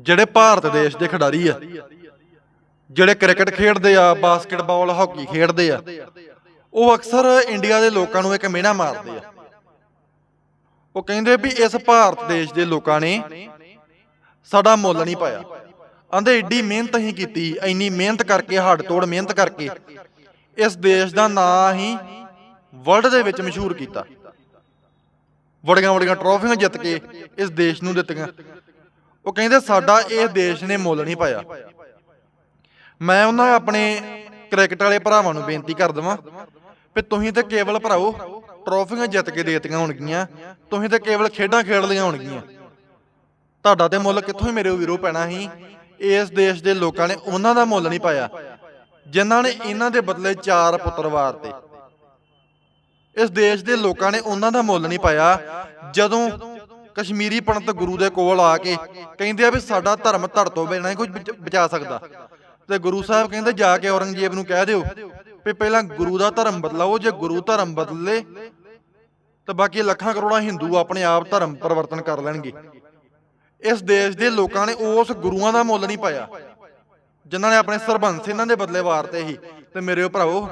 ਜਿਹੜੇ ਭਾਰਤ ਦੇਸ਼ ਦੇ ਖਿਡਾਰੀ ਆ, ਜਿਹੜੇ ਕ੍ਰਿਕਟ ਖੇਡਦੇ ਆ, ਬਾਸਕਟਬਾਲ, ਹਾਕੀ ਖੇਡਦੇ ਆ, ਉਹ ਅਕਸਰ ਇੰਡੀਆ ਦੇ ਲੋਕਾਂ ਨੂੰ ਇੱਕ ਮਿਹਣਾ ਮਾਰਦੇ ਆ। ਉਹ ਕਹਿੰਦੇ ਵੀ ਇਸ ਭਾਰਤ ਦੇਸ਼ ਦੇ ਲੋਕਾਂ ਨੇ ਸਾਡਾ ਮੁੱਲ ਨਹੀਂ ਪਾਇਆ। ਆਂਦੇ ਏਡੀ ਮਿਹਨਤ ਹੀ ਕੀਤੀ, ਇੰਨੀ ਮਿਹਨਤ ਕਰਕੇ, ਹੱਡ ਤੋੜ ਮਿਹਨਤ ਕਰਕੇ ਇਸ ਦੇਸ਼ ਦਾ ਨਾਂ ਹੀ ਵਰਲਡ ਦੇ ਵਿੱਚ ਮਸ਼ਹੂਰ ਕੀਤਾ। ਵੜੀਆਂ ਵੜੀਆਂ ਟਰੋਫੀਆਂ ਜਿੱਤ ਕੇ ਇਸ ਦੇਸ਼ ਨੂੰ ਦਿੱਤੀਆਂ। ਉਹ ਕਹਿੰਦੇ ਸਾਡਾ ਇਹ ਦੇਸ਼ ਨੇ ਮੁੱਲ ਨਹੀਂ ਪਾਇਆ। ਮੈਂ ਉਹਨਾਂ ਆਪਣੇ ਕ੍ਰਿਕਟ ਵਾਲੇ ਭਰਾਵਾਂ ਨੂੰ ਬੇਨਤੀ ਕਰ ਦਵਾਂ ਵੀ ਤੁਸੀਂ ਤੇ ਕੇਵਲ ਭਰਾਓ, ਟਰੋਫੀਆਂ ਜਿੱਤ ਕੇ ਦੇਤੀਆਂ ਹੋਣਗੀਆਂ, ਤੁਸੀਂ ਤੇ ਕੇਵਲ ਖੇਡਾਂ ਖੇਡ ਲਈਆਂ ਹੋਣਗੀਆਂ। ਤੁਹਾਡਾ ਤੇ ਮੁੱਲ ਕਿੱਥੋਂ ਹੀ ਮੇਰੇ ਵੀਰੋ ਪੈਣਾ ਸੀ। ਇਸ ਦੇਸ਼ ਦੇ ਲੋਕਾਂ ਨੇ ਉਹਨਾਂ ਦਾ ਮੁੱਲ ਨਹੀਂ ਪਾਇਆ, ਜਿਨ੍ਹਾਂ ਨੇ ਇਹਨਾਂ ਦੇ ਬਦਲੇ ਚਾਰ ਪੁੱਤਰ ਵਾਰਤੇ। ਇਸ ਦੇਸ਼ ਦੇ ਲੋਕਾਂ ਨੇ ਉਹਨਾਂ ਦਾ ਮੁੱਲ ਨਹੀਂ ਪਾਇਆ, ਜਦੋਂ ਕਸ਼ਮੀਰੀ ਪੰਡਤ ਗੁਰੂ ਦੇ ਕੋਲ ਆ ਕੇ ਕਹਿੰਦੇ ਆ ਵੀ ਸਾਡਾ ਧਰਮ ਧੜ ਤੋਂ ਬਿਨਾਂ ਨਹੀਂ ਕੁਝ ਬਚਾ ਸਕਦਾ। ਤੇ ਗੁਰੂ ਸਾਹਿਬ ਕਹਿੰਦੇ, ਜਾ ਕੇ ਔਰੰਗਜ਼ੇਬ ਨੂੰ ਕਹਿ ਦਿਓ ਵੀ ਪਹਿਲਾਂ ਗੁਰੂ ਦਾ ਧਰਮ ਬਦਲਾਓ, ਜੇ ਗੁਰੂ ਧਰਮ ਬਦਲੇ, ਤਾਂ ਬਾਕੀ ਲੱਖਾਂ ਕਰੋੜਾਂ ਹਿੰਦੂ ਆਪਣੇ ਆਪ ਧਰਮ ਪਰਿਵਰਤਨ ਕਰ ਲੈਣਗੇ। ਇਸ ਦੇਸ਼ ਦੇ ਲੋਕਾਂ ਨੇ ਉਸ ਗੁਰੂਆਂ ਦਾ ਮੁੱਲ ਨਹੀਂ ਪਾਇਆ, ਜਿਨ੍ਹਾਂ ਨੇ ਆਪਣੇ ਸਰਬੰਸ ਇਹਨਾਂ ਦੇ ਬਦਲੇ ਵਾਰਤੇ ਹੀ ਤੇ ਮੇਰੇ ਭਰਾਵੋ,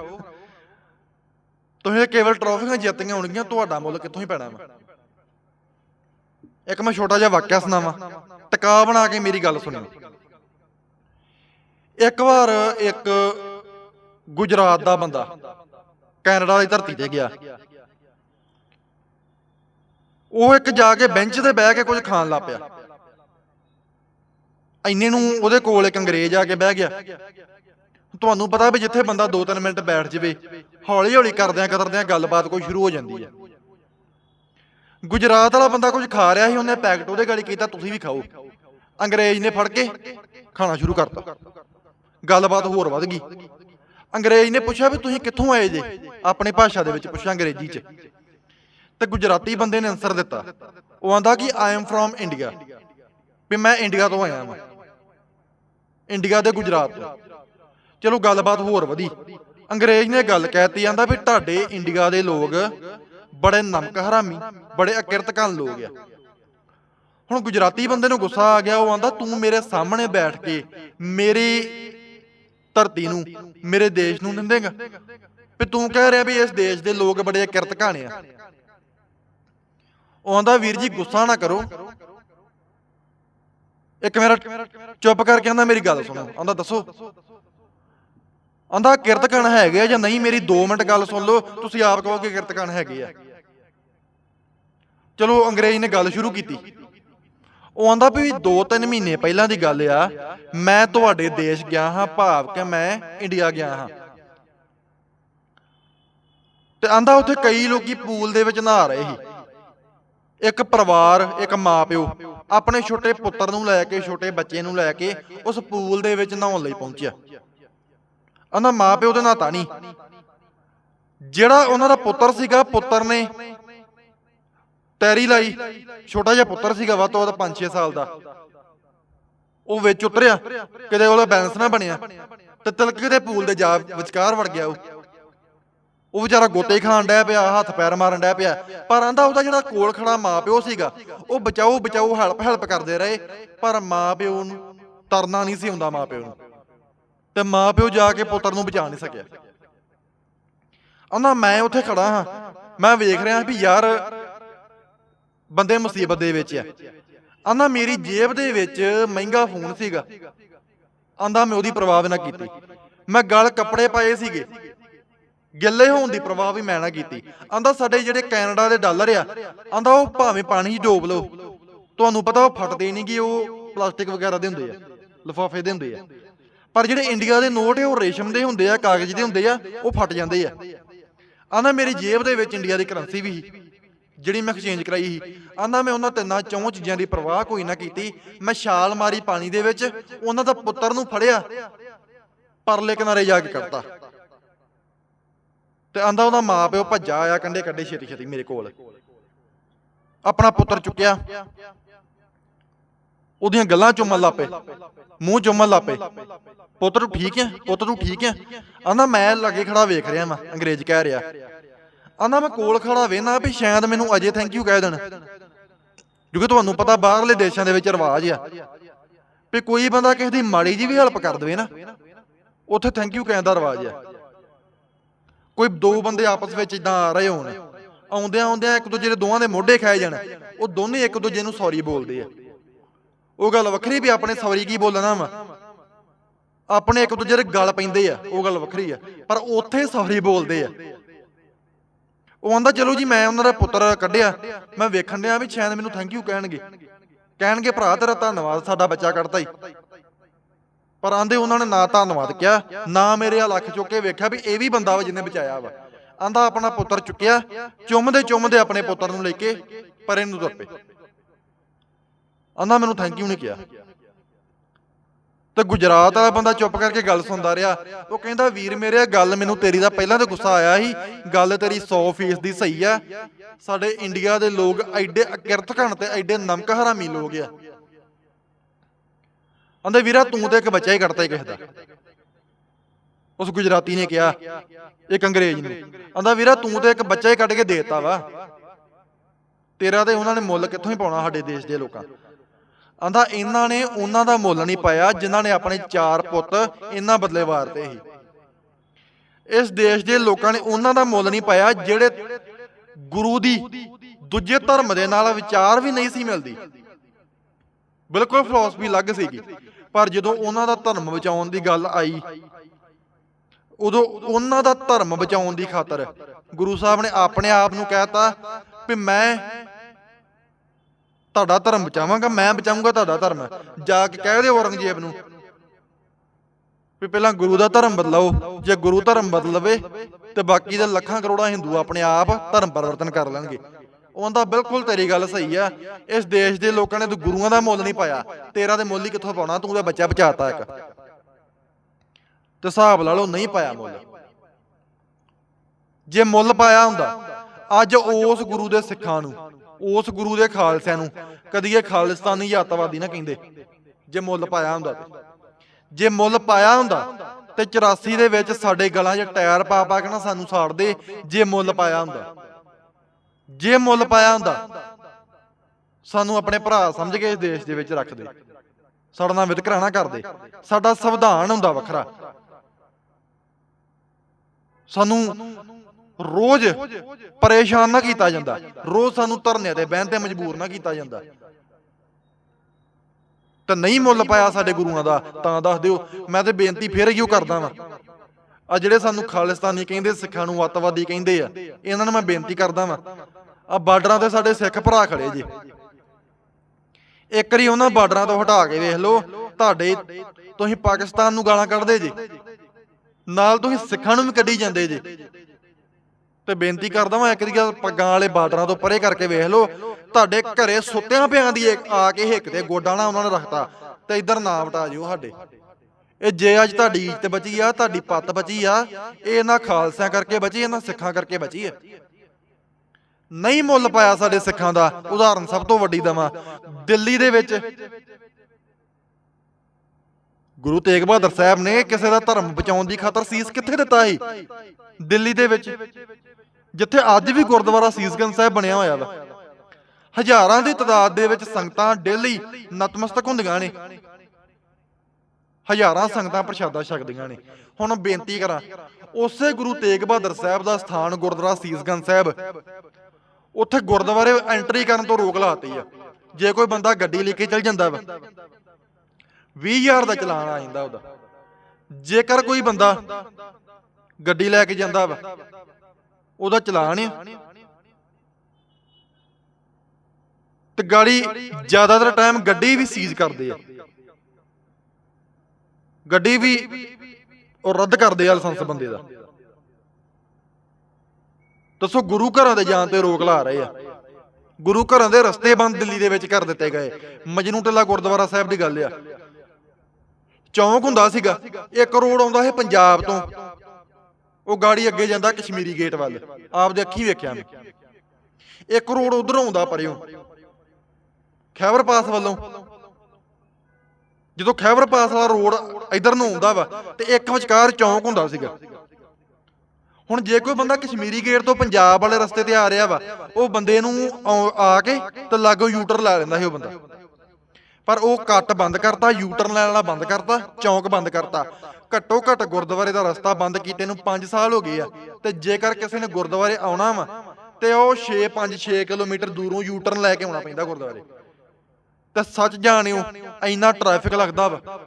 ਤੁਸੀਂ ਕੇਵਲ ਟਰੋਫੀਆਂ ਜਿੱਤੀਆਂ ਹੋਣਗੀਆਂ, ਤੁਹਾਡਾ ਮੁੱਲ ਕਿੱਥੋਂ ਹੀ ਪੈਣਾ ਵਾ? ਇੱਕ ਮੈਂ ਛੋਟਾ ਜਿਹਾ ਵਾਕਿਆ ਸੁਣਾਵਾਂ। ਟਿਕਾ ਬਣਾ ਕੇ ਮੇਰੀ ਗੱਲ ਸੁਣਿਓ। ਇੱਕ ਵਾਰ ਇੱਕ ਗੁਜਰਾਤ ਦਾ ਬੰਦਾ ਕੈਨੇਡਾ ਦੀ ਧਰਤੀ ਤੇ ਗਿਆ। ਉਹ ਇੱਕ ਜਾ ਕੇ ਬੈਂਚ ਤੇ ਬਹਿ ਕੇ ਕੁਝ ਖਾਣ ਲੱਗ ਪਿਆ। ਇੰਨੇ ਨੂੰ ਉਹਦੇ ਕੋਲ ਇੱਕ ਅੰਗਰੇਜ਼ ਆ ਕੇ ਬਹਿ ਗਿਆ। ਤੁਹਾਨੂੰ ਪਤਾ ਵੀ ਜਿੱਥੇ ਬੰਦਾ 2-3 ਮਿੰਟ ਬੈਠ ਜਵੇ ਹੌਲੀ ਹੌਲੀ ਕਰਦਿਆਂ ਕਦਰਦਿਆਂ ਗੱਲਬਾਤ ਕੋਈ ਸ਼ੁਰੂ ਹੋ ਜਾਂਦੀ ਹੈ ਗੁਜਰਾਤ ਵਾਲਾ ਬੰਦਾ ਕੁਝ ਖਾ ਰਿਹਾ ਸੀ, ਉਹਨੇ ਪੈਕਟ ਉਹਦੇ ਗਾੜੀ ਕੀਤਾ, ਤੁਸੀਂ ਵੀ ਖਾਓ। ਅੰਗਰੇਜ਼ ਨੇ ਫੜ ਕੇ ਖਾਣਾ ਸ਼ੁਰੂ ਕਰਤਾ। ਗੱਲਬਾਤ ਹੋਰ ਵੱਧ ਗਈ। ਅੰਗਰੇਜ਼ ਨੇ ਪੁੱਛਿਆ ਵੀ ਤੁਸੀਂ ਕਿੱਥੋਂ ਆਏ ਜੇ? ਆਪਣੀ ਭਾਸ਼ਾ ਦੇ ਵਿੱਚ ਪੁੱਛਿਆ ਅੰਗਰੇਜ਼ੀ 'ਚ। ਤੇ ਗੁਜਰਾਤੀ ਬੰਦੇ ਨੇ ਆਨਸਰ ਦਿੱਤਾ। ਉਹ ਆਂਦਾ ਕਿ ਆਈ ਐਮ ਫਰੋਮ ਇੰਡੀਆ ਵੀ ਮੈਂ ਇੰਡੀਆ ਤੋਂ ਆਇਆ ਹਾਂ ਇੰਡੀਆ ਦੇ ਗੁਜਰਾਤ ਤੋਂ। ਚਲੋ ਗੱਲਬਾਤ ਹੋਰ ਵਧੀ। ਅੰਗਰੇਜ਼ ਨੇ ਗੱਲ ਕਹਿਤੀ ਆਂਦਾ ਵੀ ਤੁਹਾਡੇ ਇੰਡੀਆ ਦੇ ਲੋਕ ਬੜੇ ਨਮਕ ਹਰਾਮੀ, ਬੜੇ ਅਕਿਰਤਕਾਨ ਲੋਕ ਆ। ਹੁਣ ਗੁਜਰਾਤੀ ਬੰਦੇ ਨੂੰ ਗੁੱਸਾ ਆ ਗਿਆ, ਉਹ ਆਂਦਾ, ਤੂੰ ਮੇਰੇ ਸਾਹਮਣੇ ਬੈਠ ਕੇ ਮੇਰੀ ਧਰਤੀ ਨੂੰ, ਮੇਰੇ ਦੇਸ਼ ਨੂੰ ਨਿੰਦੇਗਾ? ਵੀ ਤੂੰ ਕਹਿ ਰਿਹਾ ਵੀ ਇਸ ਦੇਸ਼ ਦੇ ਲੋਕ ਬੜੇ ਅਕਿਰਤਕਾਨ ਆ। ਉਹ ਆਂਦਾ, ਵੀਰ ਜੀ, ਗੁੱਸਾ ਨਾ ਕਰੋ। ਇੱਕ ਮੇਰਾ ਚੁੱਪ ਕਰਕੇ ਆਂਦਾ, ਮੇਰੀ ਗੱਲ ਸੁਣੋ। ਆਂਦਾ, ਦੱਸੋ। ਆਂਦਾ ਕਿਰਤਕਣ ਹੈਗੇ ਜਾਂ ਨਹੀਂ? ਮੇਰੀ 2 ਮਿੰਟ ਗੱਲ ਸੁਣ ਲਓ। ਤੁਸੀਂ ਆਪ ਕਹੋਗੇ ਕਿਰਤਕਣ ਹੈਗੇ ਆ। ਚਲੋ ਅੰਗਰੇਜ਼ ਨੇ ਗੱਲ ਸ਼ੁਰੂ ਕੀਤੀ। ਉਹ ਆਂਦਾ ਵੀ 2-3 ਮਹੀਨੇ ਪਹਿਲਾਂ ਦੀ ਗੱਲ ਆ, ਮੈਂ ਤੁਹਾਡੇ ਦੇਸ਼ ਗਿਆ ਹਾਂ, ਭਾਵ ਕਿ ਮੈਂ ਇੰਡੀਆ ਗਿਆ ਹਾਂ। ਤੇ ਆਂਦਾ ਉੱਥੇ ਕਈ ਲੋਕੀ ਪੂਲ ਦੇ ਵਿੱਚ ਨਹਾ ਰਹੇ ਸੀ। ਇੱਕ ਪਰਿਵਾਰ, ਇੱਕ ਮਾਪਿਓ ਆਪਣੇ ਛੋਟੇ ਪੁੱਤਰ ਨੂੰ ਲੈ ਕੇ, ਛੋਟੇ ਬੱਚੇ ਨੂੰ ਲੈ ਕੇ ਉਸ ਪੂਲ ਦੇ ਵਿੱਚ ਨਹਾਉਣ ਲਈ ਪਹੁੰਚਿਆ। ਆਂਦਾ ਮਾਪਿਓ ਦੇ ਨਹਾਤਾ ਨਹੀਂ। ਜਿਹੜਾ ਉਹਨਾਂ ਦਾ ਪੁੱਤਰ ਸੀਗਾ, ਪੁੱਤਰ ਨੇ ਤੈਰੀ ਲਾਈ। ਛੋਟਾ ਜਿਹਾ ਪੁੱਤਰ ਸੀਗਾ ਵੱਧ ਤੋਂ ਵੱਧ 5-6 ਸਾਲ ਦਾ। ਉਹ ਵਿੱਚ ਉਤਰਿਆ, ਕਿਤੇ ਉਹਦਾ ਬੈਲੈਂਸ ਨਾ ਬਣਿਆ, ਤੇ ਤਿਲਕ ਦੇ ਪੂਲ ਦੇ ਜਾ ਵਿਚਕਾਰ ਵੜ ਗਿਆ ਉਹ। ਉਹ ਵਿਚਾਰਾ ਗੋਤੇ ਖਾਣ ਡਿਆ ਪਿਆ, ਹੱਥ ਪੈਰ ਮਾਰਨ ਡਿਆ ਪਿਆ। ਪਰ ਆਂਦਾ ਉਹਦਾ ਜਿਹੜਾ ਕੋਲ ਖੜਾ ਮਾਪਿਓ ਸੀਗਾ, ਉਹ ਬਚਾਓ ਬਚਾਓ ਹੈਲਪ ਹੈਲਪ ਕਰਦੇ ਰਹੇ। ਪਰ ਮਾਪਿਓ ਨੂੰ ਤਰਨਾ ਨਹੀਂ ਸੀ ਹੁੰਦਾ ਮਾਪਿਓ ਨੂੰ। ਤੇ ਮਾਪਿਓ ਜਾ ਕੇ ਪੁੱਤਰ ਨੂੰ ਬਚਾ ਨਹੀਂ ਸਕਿਆ। ਆਂਦਾ ਮੈਂ ਉੱਥੇ ਖੜਾ ਹਾਂ। ਮੈਂ ਵੇਖ ਰਿਹਾ ਵੀ ਯਾਰ ਬੰਦੇ ਮੁਸੀਬਤ ਦੇ ਵਿੱਚ ਆ। ਆਂਦਾ ਮੇਰੀ ਜੇਬ ਦੇ ਵਿੱਚ ਮਹਿੰਗਾ ਫੋਨ ਸੀਗਾ। ਆਂਦਾ ਮੈਂ ਉਹਦੀ ਪਰਵਾਹ ਨਾ ਕੀਤੀ। ਮੈਂ ਗਲ ਕੱਪੜੇ ਪਾਏ ਸੀਗੇ। ਗਿੱਲੇ ਹੋਣ ਦੀ ਪਰਵਾਹ ਵੀ ਮੈਂ ਨਾ ਕੀਤੀ। ਆਂਦਾ ਸਾਡੇ ਜਿਹੜੇ ਕੈਨੇਡਾ ਦੇ ਡਾਲਰ ਆ ਆਂਦਾ ਉਹ ਭਾਵੇਂ ਪਾਣੀ 'ਚ ਡੋਬ ਲਓ। ਤੁਹਾਨੂੰ ਪਤਾ ਉਹ ਫਟਦੇ ਨਹੀਂਗੇ ਉਹ ਪਲਾਸਟਿਕ ਵਗੈਰਾ ਦੇ ਹੁੰਦੇ ਆ ਲਿਫਾਫੇ ਦੇ ਹੁੰਦੇ ਆ। ਪਰ ਜਿਹੜੇ ਇੰਡੀਆ ਦੇ ਨੋਟ ਆ ਉਹ ਰੇਸ਼ਮ ਦੇ ਹੁੰਦੇ ਆ ਕਾਗਜ਼ ਦੇ ਹੁੰਦੇ ਆ ਉਹ ਫਟ ਜਾਂਦੇ ਆ। ਆਂਦਾ ਮੇਰੀ ਜੇਬ ਦੇ ਵਿੱਚ ਇੰਡੀਆ ਦੀ ਕਰੰਸੀ ਵੀ ਸੀ। ਜਿਹੜੀ ਮੈਂ ਐਕਸਚੇਂਜ ਕਰਾਈ ਸੀ। ਆਂਦਾ ਮੈਂ ਉਹਨਾਂ ਤਿੰਨਾਂ ਚੌਂ ਚੀਜ਼ਾਂ ਦੀ ਪਰਵਾਹ ਕੋਈ ਨਾ ਕੀਤੀ। ਮੈਂ ਛਾਲ ਮਾਰੀ ਪਾਣੀ ਦੇ ਵਿੱਚ, ਉਹਨਾਂ ਦਾ ਪੁੱਤਰ ਨੂੰ ਫੜਿਆ। ਪਰਲੇ ਕਿਨਾਰੇ ਜਾ ਕੇ ਕੱਢਤਾ। ਤੇ ਆਂਦਾ ਉਹਦਾ ਮਾਂ ਪਿਓ ਭੱਜਾ ਆਇਆ ਕੰਡੇ ਕੱਢੇ ਛੇਤੀ ਛੇਤੀ ਮੇਰੇ ਕੋਲ। ਆਪਣਾ ਪੁੱਤਰ ਚੁੱਕਿਆ। ਉਹਦੀਆਂ ਗੱਲਾਂ ਚੁੰਮਣ ਲੱਪੇ ਮੂੰਹ ਚੁੰਮਣ ਲੱਪੇ ਪੁੱਤਰ ਤੂੰ ਠੀਕ ਹੈ? ਪੁੱਤਰ ਤੂੰ ਠੀਕ ਹੈ? ਆਂਦਾ ਮੈਂ ਲੱਗੇ ਖੜਾ ਵੇਖ ਰਿਹਾ ਵਾਂ, ਅੰਗਰੇਜ਼ ਕਹਿ ਰਿਹਾ। ਆਂਦਾ ਮੈਂ ਕੋਲ ਖੜਾ ਵੇਨਾ ਵੀ ਸ਼ਾਇਦ ਮੈਨੂੰ ਅਜੇ ਥੈਂਕ ਯੂ ਕਹਿ ਦੇਣ। ਕਿਉਂਕਿ ਤੁਹਾਨੂੰ ਪਤਾ ਬਾਹਰਲੇ ਦੇਸ਼ਾਂ ਦੇ ਵਿੱਚ ਰਿਵਾਜ ਆ। ਵੀ ਕੋਈ ਬੰਦਾ ਕਿਸੇ ਦੀ ਮਾੜੀ ਜੀ ਵੀ ਹੈਲਪ ਕਰ ਦੇਵੇ ਨਾ, ਉੱਥੇ ਥੈਂਕ ਯੂ ਕਹਿਣ ਦਾ ਰਿਵਾਜ ਆ। ਕੋਈ ਦੋ ਬੰਦੇ ਆਪਸ ਵਿੱਚ ਇਦਾਂ ਆ ਰਹੇ ਹੋਣ, ਆਉਂਦਿਆਂ ਆਉਂਦਿਆਂ ਇੱਕ ਦੂਜੇ ਦੇ ਦੋਵਾਂ ਦੇ ਮੋਢੇ ਖਾਏ ਜਾਣ, ਉਹ ਦੋਨੇ ਇੱਕ ਦੂਜੇ ਨੂੰ ਸੌਰੀ ਬੋਲਦੇ ਆ। ਉਹ ਗੱਲ ਵੱਖਰੀ ਵੀ ਆਪਣੇ ਸੌਰੀ ਕੀ ਬੋਲਣਾ ਵਾ? ਆਪਣੇ ਇੱਕ ਦੂਜੇ ਦੇ ਗਲ ਪੈਂਦੇ ਆ, ਉਹ ਗੱਲ ਵੱਖਰੀ ਆ। ਪਰ ਉੱਥੇ ਸੌਰੀ ਬੋਲਦੇ ਆ। ਉਹ ਆਂਦਾ, ਚਲੋ ਜੀ, ਮੈਂ ਉਹਨਾਂ ਦਾ ਪੁੱਤਰ ਕੱਢਿਆ। ਮੈਂ ਵੇਖਣ ਡਿਆ ਵੀ ਸ਼ਾਇਦ ਮੈਨੂੰ ਥੈਂਕ ਯੂ ਕਹਿਣਗੇ। ਕਹਿਣਗੇ, ਭਰਾ, ਤੇਰਾ ਧੰਨਵਾਦ, ਸਾਡਾ ਬੱਚਾ ਕੱਢਤਾ ਹੀ ਪਰ ਆਂਦੇ ਉਹਨਾਂ ਨੇ ਨਾ ਧੰਨਵਾਦ ਕਿਹਾ, ਨਾ ਮੇਰੇ ਹੱਲ ਅੱਖ ਚੁੱਕ ਕੇ ਵੇਖਿਆ ਵੀ ਇਹ ਵੀ ਬੰਦਾ ਵਾ ਜਿਹਨੇ ਬਚਾਇਆ ਵਾ। ਆਂਦਾ, ਆਪਣਾ ਪੁੱਤਰ ਚੁੱਕਿਆ, ਚੁੰਮਦੇ ਚੁੰਮਦੇ ਆਪਣੇ ਪੁੱਤਰ ਨੂੰ ਲੈ ਕੇ ਪਰੇ ਨੂੰ ਤੁਰ ਪਏ। ਆਂਦਾ, ਮੈਨੂੰ ਥੈਂਕ ਯੂ ਨਹੀਂ ਕਿਹਾ। ਤੇ ਗੁਜਰਾਤ ਵਾਲਾ ਬੰਦਾ ਚੁੱਪ ਕਰਕੇ ਗੱਲ ਸੁਣਦਾ ਰਿਹਾ। ਉਹ ਕਹਿੰਦਾ, ਵੀਰ ਮੇਰੇ, ਗੱਲ ਮੈਨੂੰ ਤੇਰੀ ਦਾ ਪਹਿਲਾਂ ਤੇ ਗੁੱਸਾ ਆਇਆ ਸੀ। ਗੱਲ ਤੇਰੀ 100% ਦੀ ਸਹੀ ਆ। ਸਾਡੇ ਇੰਡੀਆ ਦੇ ਲੋਕ ਐਡੇ ਅਕਿਰਤ ਘਣ ਤੇ ਐਡੇ ਨਮਕ ਹਰਾਮੀ ਲੋਕ ਆ। ਆਂਦੇ ਵੀਰਾ, ਤੂੰ ਤੇ ਇੱਕ ਬੱਚਾ ਹੀ ਕੱਢਤਾ ਹੀ ਕਿਸੇ ਦਾ। ਉਸ ਗੁਜਰਾਤੀ ਨੇ ਕਿਹਾ, ਇੱਕ ਅੰਗਰੇਜ਼ ਨੇ। ਆਂਦਾ ਵੀਰਾ, ਤੂੰ ਤੇ ਇੱਕ ਬੱਚਾ ਹੀ ਕੱਢ ਕੇ ਦੇਤਾ ਵਾ। ਤੇਰਾ ਤੇ ਉਹਨਾਂ ਨੇ ਮੁੱਲ ਕਿੱਥੋਂ ਹੀ ਪਾਉਣਾ ਸਾਡੇ ਦੇਸ਼ ਦੇ ਲੋਕਾਂ? ਆਂਦਾ ਇਹਨਾਂ ਨੇ ਉਹਨਾਂ ਦਾ ਮੁੱਲ ਨਹੀਂ ਪਾਇਆ, ਜਿਨ੍ਹਾਂ ਨੇ ਆਪਣੇ ਚਾਰ ਪੁੱਤ ਇਹਨਾਂ ਬਦਲੇ ਵਾਰਤੇ ਸੀ। ਇਸ ਦੇਸ਼ ਦੇ ਲੋਕਾਂ ਨੇ ਉਹਨਾਂ ਦਾ ਮੁੱਲ ਨਹੀਂ ਪਾਇਆ, ਜਿਹੜੇ ਗੁਰੂ ਦੀ ਦੂਜੇ ਧਰਮ ਦੇ ਨਾਲ ਵਿਚਾਰ ਵੀ ਨਹੀਂ ਸੀ ਮਿਲਦੀ। ਬਿਲਕੁਲ ਫਿਲਾਸਫੀ ਅਲੱਗ ਸੀਗੀ, ਪਰ ਜਦੋਂ ਉਹਨਾਂ ਦਾ ਧਰਮ ਬਚਾਉਣ ਦੀ ਗੱਲ ਆਈ, ਉਦੋਂ ਉਹਨਾਂ ਦਾ ਧਰਮ ਬਚਾਉਣ ਦੀ ਖਾਤਰ ਗੁਰੂ ਸਾਹਿਬ ਨੇ ਆਪਣੇ ਆਪ ਨੂੰ ਕਹਿਤਾ ਵੀ ਮੈਂ ਤੁਹਾਡਾ ਧਰਮ ਬਚਾਵਾਂਗਾ, ਮੈਂ ਬਚਾਉਂਗਾ ਤੁਹਾਡਾ ਧਰਮ। ਜਾ ਕੇ ਕਹਿ ਦਿਓ ਔਰੰਗਜ਼ੇਬ ਨੂੰ ਵੀ ਪਹਿਲਾਂ ਗੁਰੂ ਦਾ ਧਰਮ ਬਦਲਾਓ, ਜੇ ਗੁਰੂ ਧਰਮ ਬਦਲ ਲਵੇ ਤੇ ਬਾਕੀ ਦੇ ਲੱਖਾਂ ਕਰੋੜਾਂ ਹਿੰਦੂ ਆਪਣੇ ਆਪ ਧਰਮ ਪਰਿਵਰਤਨ ਕਰ ਲੈਣਗੇ। ਉਹਦਾ ਬਿਲਕੁਲ ਤੇਰੀ ਗੱਲ ਸਹੀ ਆ। ਇਸ ਦੇਸ਼ ਦੇ ਲੋਕਾਂ ਨੇ ਤੂੰ ਗੁਰੂਆਂ ਦਾ ਮੁੱਲ ਨਹੀਂ ਪਾਇਆ। ਤੇਰਾ ਦੇ ਮੁੱਲ ਹੀ ਕਿੱਥੋਂ ਪਾਉਣਾ? ਤੂੰ ਉਹਦਾ ਬੱਚਾ ਬਚਾਤਾ ਇੱਕ। ਤੇ ਹਿਸਾਬ ਲਾ ਲਓ ਨਹੀਂ ਪਾਇਆ ਮੁੱਲ। ਜੇ ਮੁੱਲ ਪਾਇਆ ਹੁੰਦਾ, ਅੱਜ ਉਸ ਗੁਰੂ ਦੇ ਸਿੱਖਾਂ ਨੂੰ ਉਸ ਗੁਰੂ ਦੇ ਖਾਲਸਿਆਂ ਨੂੰ ਕਦੀ ਇਹ ਖਾਲਿਸਤਾਨੀ ਜਾਂ ਨਾ ਕਹਿੰਦੇ, ਜੇ ਮੁੱਲ ਪਾਇਆ ਹੁੰਦਾ ਤੇ। ਜੇ ਮੁੱਲ ਪਾਇਆ ਹੁੰਦਾ ਤੇ 84 ਦੇ ਵਿੱਚ ਸਾਡੇ ਗਲਾਂ 'ਚ ਟਾਇਰ ਪਾ ਪਾ ਕੇ ਨਾ ਸਾਨੂੰ ਸਾੜਦੇ ਜੇ ਮੁੱਲ ਪਾਇਆ ਹੁੰਦਾ। ਜੇ ਮੁੱਲ ਪਾਇਆ ਹੁੰਦਾ, ਸਾਨੂੰ ਆਪਣੇ ਭਰਾ ਸਮਝ ਕੇ ਇਸ ਦੇਸ਼ ਦੇ ਵਿੱਚ ਰੱਖਦੇ ਸਾਡਾ ਨਾਲ ਵਿਤਕਰਾ ਨਾ ਕਰਦੇ ਸਾਡਾ ਸੰਵਿਧਾਨ ਹੁੰਦਾ ਵੱਖਰਾ। ਸਾਨੂੰ ਰੋਜ਼ ਪਰੇਸ਼ਾਨ ਨਾ ਕੀਤਾ ਜਾਂਦਾ। ਰੋਜ਼ ਸਾਨੂੰ ਧਰਨਿਆਂ ਤੇ ਬਹਿਣ ਤੇ ਮਜਬੂਰ ਨਾ ਕੀਤਾ ਜਾਂਦਾ। ਤਾਂ ਨਹੀਂ ਮੁੱਲ ਪਾਇਆ ਸਾਡੇ ਗੁਰੂਆਂ ਦਾ, ਤਾਂ ਦੱਸ ਦਿਓ, ਮੈਂ ਤੇ ਬੇਨਤੀ ਫੇਰ ਕਿਉਂ ਕਰਦਾ ਵਾਂ। ਆ ਜਿਹੜੇ ਸਾਨੂੰ ਖਾਲਿਸਤਾਨੀ ਕਹਿੰਦੇ, ਸਿੱਖਾਂ ਨੂੰ ਅੱਤਵਾਦੀ ਕਹਿੰਦੇ ਆ, ਇਹਨਾਂ ਨੂੰ ਮੈਂ ਬੇਨਤੀ ਕਰਦਾ ਵਾਂ। ਆ ਬਾਰਡਰਾਂ ਤੇ ਸਾਡੇ ਸਿੱਖ ਭਰਾ ਖੜੇ ਜੀ। ਇੱਕ ਵਾਰੀ ਉਹਨਾਂ ਬਾਰਡਰਾਂ ਤੋਂ ਹਟਾ ਕੇ ਵੇਖ ਲਓ, ਤੁਹਾਡੇ ਤੁਸੀਂ ਪਾਕਿਸਤਾਨ ਨੂੰ ਗਾਲਾਂ ਕੱਢਦੇ ਜੀ। ਨਾਲ ਤੁਸੀਂ ਸਿੱਖਾਂ ਨੂੰ ਵੀ ਕੱਢੀ ਜਾਂਦੇ ਜੀ। ਤੇ ਬੇਨਤੀ ਕਰਦਾ ਵਾਂ ਇੱਕ ਦੀ ਪੱਗਾਂ ਵਾਲੇ ਬਾਰਡਰਾਂ ਤੋਂ ਪਰੇ ਕਰਕੇ ਵੇਖ ਲਓ। ਤੁਹਾਡੇ ਘਰੇ ਸੁੱਤਿਆਂ ਪਿਆਂ ਦੀ ਇੱਕ ਆ ਕੇ ਹਿੱਕ ਤੇ ਗੋਡਾ ਨਾ ਉਹਨਾਂ ਨੇ ਰੱਖਤਾ। ਤੇ ਇਧਰ ਨਾ ਵਟਾ ਜਿਓ ਸਾਡੇ। ਇਹ ਜੇ ਅੱਜ ਤੁਹਾਡੀ ਇੱਜ਼ਤ ਬਚੀ ਆ ਤੁਹਾਡੀ ਪੱਤ ਬਚੀ ਆ ਇਹ ਇਹਨਾਂ ਖਾਲਸਿਆਂ ਕਰਕੇ ਬਚੀ ਇਹਨਾਂ ਸਿੱਖਾਂ ਕਰਕੇ ਬਚੀ ਆ। ਨਹੀਂ ਮੁੱਲ ਪਾਇਆ ਸਾਡੇ ਸਿੱਖਾਂ ਦਾ ਉਦਾਹਰਨ ਸਭ ਤੋਂ ਵੱਡੀ ਦਵਾਂ। ਦਿੱਲੀ ਦੇ ਵਿੱਚ ਗੁਰੂ ਤੇਗ ਬਹਾਦਰ ਸਾਹਿਬ ਨੇ ਕਿਸੇ ਦਾ ਧਰਮ ਬਚਾਉਣ ਦੀ ਖਾਤਰ ਸੀਸ ਕਿੱਥੇ ਦਿੱਤਾ ਸੀ? ਦਿੱਲੀ ਦੇ ਵਿੱਚ, ਜਿੱਥੇ ਅੱਜ ਵੀ ਗੁਰਦੁਆਰਾ ਸੀਸਗੰਜ ਸਾਹਿਬ ਬਣਿਆ ਹੋਇਆ ਵਾ। ਹਜ਼ਾਰਾਂ ਦੀ ਤਦਾਦ ਦੇ ਵਿੱਚ ਸੰਗਤਾਂ ਡੇਲੀ ਨਤਮਸਤਕ ਹੁੰਦੀਆਂ ਨੇ। ਹਜ਼ਾਰਾਂ ਸੰਗਤਾਂ ਪ੍ਰਸ਼ਾਦਾ ਛਕਦੀਆਂ ਨੇ। ਹੁਣ ਬੇਨਤੀ ਕਰਾਂ, ਉਸੇ ਗੁਰੂ ਤੇਗ ਬਹਾਦਰ ਸਾਹਿਬ ਦਾ ਸਥਾਨ ਗੁਰਦੁਆਰਾ ਸੀਸਗੰਜ ਸਾਹਿਬ, ਉੱਥੇ ਗੁਰਦੁਆਰੇ ਐਂਟਰੀ ਕਰਨ ਤੋਂ ਰੋਕ ਲਾਤੀ ਆ। ਜੇ ਕੋਈ ਬੰਦਾ ਗੱਡੀ ਲੈ ਕੇ ਚੱਲ ਜਾਂਦਾ ਵਾ 20000 ਦਾ ਚਲਾਨ ਆ ਜਾਂਦਾ ਉਹਦਾ। ਜੇਕਰ ਕੋਈ ਬੰਦਾ ਗੱਡੀ ਲੈ ਕੇ ਜਾਂਦਾ ਵਾ, ਉਹਦਾ ਚਲਾਨ ਆ। ਤੇ ਗਾੜੀ ਜ਼ਿਆਦਾਤਰ ਟਾਈਮ ਗੱਡੀ ਵੀ ਸੀਜ਼ ਕਰਦੇ ਆ। ਗੱਡੀ ਵੀ ਉਹ ਰੱਦ ਕਰਦੇ ਆ ਲਾਇਸੈਂਸ ਬੰਦੇ ਦਾ। ਦੱਸੋ, ਗੁਰੂ ਘਰਾਂ ਦੇ ਜਾਣ ਤੇ ਰੋਕ ਲਾ ਰਹੇ ਆ। ਗੁਰੂ ਘਰਾਂ ਦੇ ਰਸਤੇ ਬੰਦ ਦਿੱਲੀ ਦੇ ਵਿੱਚ ਕਰ ਦਿੱਤੇ ਗਏ। ਮਜਨੂ ਟੱਲਾ ਗੁਰਦੁਆਰਾ ਸਾਹਿਬ ਦੀ ਗੱਲ ਆ। ਚੌਂਕ ਹੁੰਦਾ ਸੀਗਾ, ਇੱਕ ਰੋਡ ਆਉਂਦਾ ਸੀ ਪੰਜਾਬ ਤੋਂ। ਉਹ ਗਾੜੀ ਅੱਗੇ ਜਾਂਦਾ ਕਸ਼ਮੀਰੀ ਗੇਟ ਵੱਲ। ਆਪਦੇ ਅੱਖੀ ਵੇਖਿਆ ਮੈਂ। ਇੱਕ ਰੋਡ ਉਧਰ ਆਉਂਦਾ ਪਰਿਓ। ਖੈਬਰ ਪਾਸ ਵੱਲੋਂ। ਜਦੋਂ ਖੈਬਰ ਪਾਸ ਵਾਲਾ ਰੋਡ ਇਧਰ ਨੂੰ ਆਉਂਦਾ ਵਾ, ਤੇ ਇੱਕ ਵਿਚਕਾਰ ਚੌਂਕ ਹੁੰਦਾ ਸੀਗਾ। ਹੁਣ ਜੇ ਕੋਈ ਬੰਦਾ ਕਸ਼ਮੀਰੀ ਗੇਟ ਤੋਂ ਪੰਜਾਬ ਵਾਲੇ ਰਸਤੇ ਤੇ ਆ ਰਿਹਾ ਵਾ, ਉਹ ਬੰਦੇ ਨੂੰ ਆਉ- ਆ ਕੇ ਤੇ ਲਾਗੋ ਯੂਟਰ ਲਾ ਲੈਂਦਾ ਸੀ ਉਹ ਬੰਦਾ। ਪਰ ਉਹ ਕੱਟ ਬੰਦ ਕਰਤਾ ਯੂਟਰਨ ਲੈਣ ਵਾਲਾ ਬੰਦ ਕਰਤਾ, ਚੌਂਕ ਬੰਦ ਕਰਤਾ। ਘੱਟੋ ਘੱਟ ਗੁਰਦੁਆਰੇ ਦਾ ਰਸਤਾ ਬੰਦ ਕੀਤੇ ਨੂੰ 5 ਸਾਲ ਹੋ ਗਏ ਆ। ਤੇ ਜੇਕਰ ਕਿਸੇ ਨੇ ਗੁਰਦੁਆਰੇ ਆਉਣਾ ਵਾ, ਤੇ ਉਹ 6 5 6 ਕਿਲੋਮੀਟਰ ਦੂਰੋਂ ਯੂਟਰਨ ਲੈ ਕੇ ਆਉਣਾ ਪੈਂਦਾ ਗੁਰਦੁਆਰੇ। ਤੇ ਸੱਚ ਜਾਣਿਓ, ਇੰਨਾ ਟ੍ਰੈਫਿਕ ਲੱਗਦਾ ਵਾ।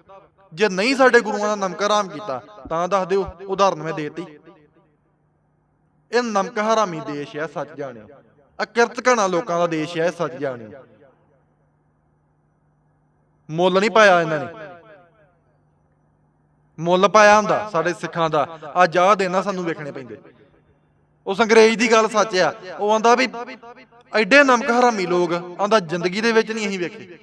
ਜੇ ਨਹੀਂ ਸਾਡੇ ਗੁਰੂਆਂ ਦਾ ਨਮਕ ਹਰਾਮ ਕੀਤਾ, ਤਾਂ ਦੱਸ ਦਿਓ, ਉਦਾਹਰਨ ਮੈਂ ਦੇਤੀ। ਇਹ ਨਮਕ ਹਰਾਮੀ ਦੇਸ਼ ਹੈ ਸੱਚ ਜਾਣਿਓ। ਅਕਿਰਤ ਘਣਾ ਲੋਕਾਂ ਦਾ ਦੇਸ਼ ਹੈ ਸੱਚ ਜਾਣਿਓ। ਮੁੱਲ ਨਹੀਂ ਪਾਇਆ ਇਹਨਾਂ ਨੇ। ਮੁੱਲ ਪਾਇਆ ਹੁੰਦਾ ਸਾਡੇ ਸਿੱਖਾਂ ਦਾ। ਅੱਜ ਆਹ ਦੇਣਾ ਸਾਨੂੰ ਵੇਖਣੇ ਪੈਂਦੇ। ਉਸ ਅੰਗਰੇਜ਼ ਦੀ ਗੱਲ ਸੱਚ ਆ। ਉਹ ਆਂਦਾ ਵੀ ਐਡੇ ਨਮਕ ਹਰਾਮੀ ਲੋਕ ਆਂਦਾ ਜ਼ਿੰਦਗੀ ਦੇ ਵਿੱਚ ਨਹੀਂ ਅਸੀਂ ਵੇਖੇ।